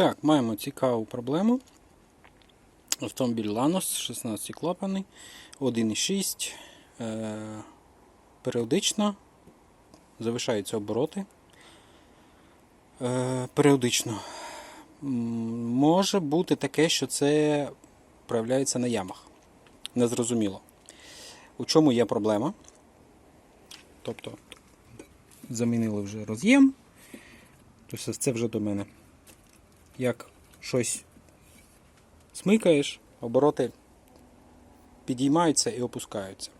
Так, маємо цікаву проблему. Автомобіль Lanos 16 клапаний, 1,6. Е, періодично завишаються обороти. Періодично. Може бути таке, що це проявляється на ямах. Незрозуміло. У чому є проблема? Тобто замінили вже роз'єм. Тобто це вже до мене. Як щось смикаєш, обороти підіймаються і опускаються.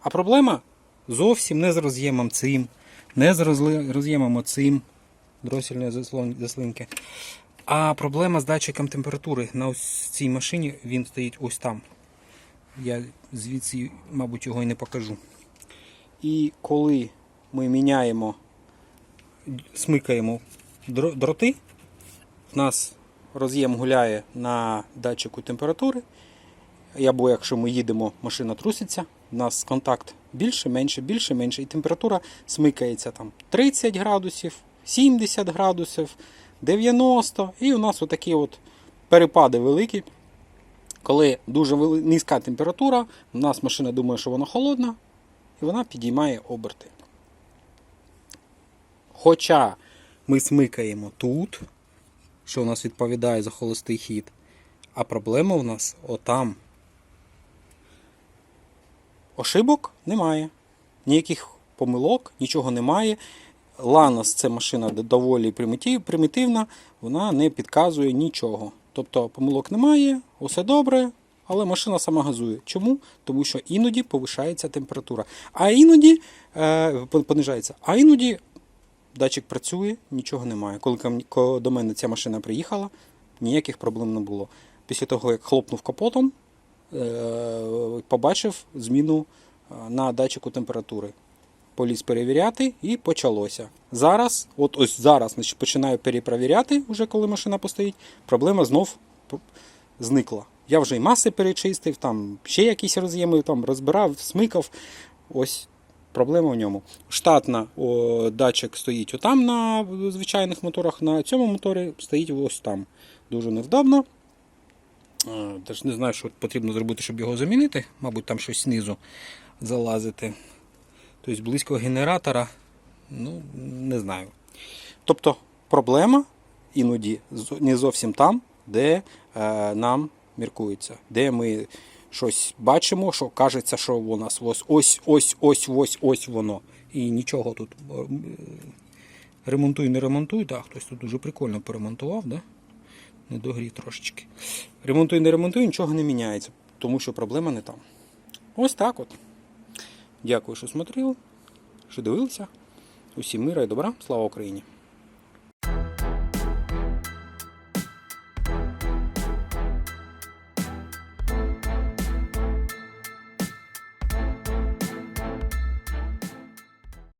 А проблема зовсім не з роз'ємом цим, не з роз'ємом оцим дросільної заслинки. А проблема з датчиком температури. На ось цій машині він стоїть ось там. Я звідси, мабуть, його і не покажу. І коли ми міняємо, смикаємо дроти, в нас роз'єм гуляє на датчику температури. Або якщо ми їдемо, машина труситься, у нас контакт більше, менше, більше, менше. І температура смикається там 30 градусів, 70 градусів, 90. І у нас отакі от перепади великі. Коли дуже низька температура, у нас машина думає, що вона холодна, і вона підіймає оберти. Хоча ми смикаємо тут, що у нас відповідає за холостий хід, а проблема у нас отам. Ошибок немає. Ніяких помилок, нічого немає. Ланос це машина доволі примітивна, вона не підказує нічого. Тобто помилок немає, усе добре, але машина сама газує. Чому? Тому що іноді повишається температура, а іноді е, понижається. А іноді датчик працює, нічого немає. Коли до мене ця машина приїхала, ніяких проблем не було. Після того, як хлопнув капотом, е, побачив зміну е, на датчику температури. Поліз перевіряти і почалося. Зараз, от ось зараз значить, починаю перепровіряти, вже коли машина постоїть, проблема знов зникла. Я вже і маси перечистив, там ще якісь роз'єми там розбирав, смикав. Ось проблема в ньому. Штатна о, датчик стоїть отам на звичайних моторах, на цьому моторі стоїть ось там. Дуже невдобно. Е, Теж не знаю, що потрібно зробити, щоб його замінити. Мабуть, там щось знизу залазити. Тобто близько генератора, ну, не знаю. Тобто проблема іноді не зовсім там, де е, нам міркується, де ми щось бачимо, що кажеться, що у нас ось ось ось ось ось ось воно. І нічого тут е, ремонтуй, не ремонтуй. Так, хтось тут дуже прикольно поремонтував, да? не догрів трошечки. Ремонтуй, не ремонтуй, нічого не міняється, тому що проблема не там. Ось так от. Дякую, що смотрели, що дивилися. Усім мира і добра. Слава Україні!